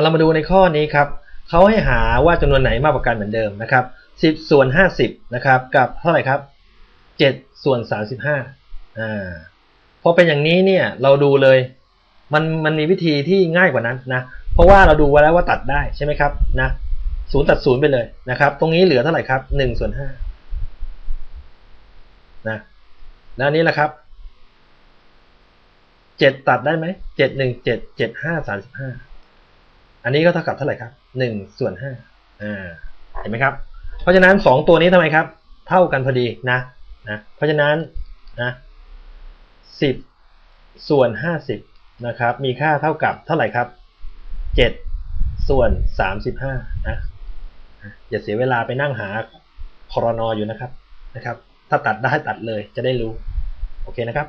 เรามาดูในข้อนี้ครับเขาให้หาว่าจำนวนไหนมากกว่ากันเหมือนเดิมนะครับ10ส่วน50นะครับกับเท่าไหร่ครับ7ส่วน35อ่าพอเป็นอย่างนี้เนี่ยเราดูเลยมันมันมีวิธีที่ง่ายกว่านั้นนะเพราะว่าเราดูไว้แล้วว่าตัดได้ใช่ไหมครับนะศูนย์ตัดศูนย์ไปเลยนะครับ ตรงนี้เหลือเท่าไหร่ครับ1ส่วน5นะแล้วนี้แหละครับ7ตัดได้ไหม7 1 7 7 5 35 อันนี้ก็เท่ากับเท่าไหร่ครับหนึ่งส่วนห้าอ่าเห็นไหมครับ เพราะฉะนั้นสองตัวนี้ทำไมครับ เท่ากันพอดีนะนะเพราะฉะนั้นนะสิบส่วนห้าสิบนะครับมีค่าเท่ากับเท่าไหร่ครับเจ็ดส่วนสามสิบห้านะอย่าเสียเวลาไปนั่งหาคอรนออยู่นะครับนะครับ ถ้าตัดได้ตัดเลยจะได้รู้ โอเคนะครับ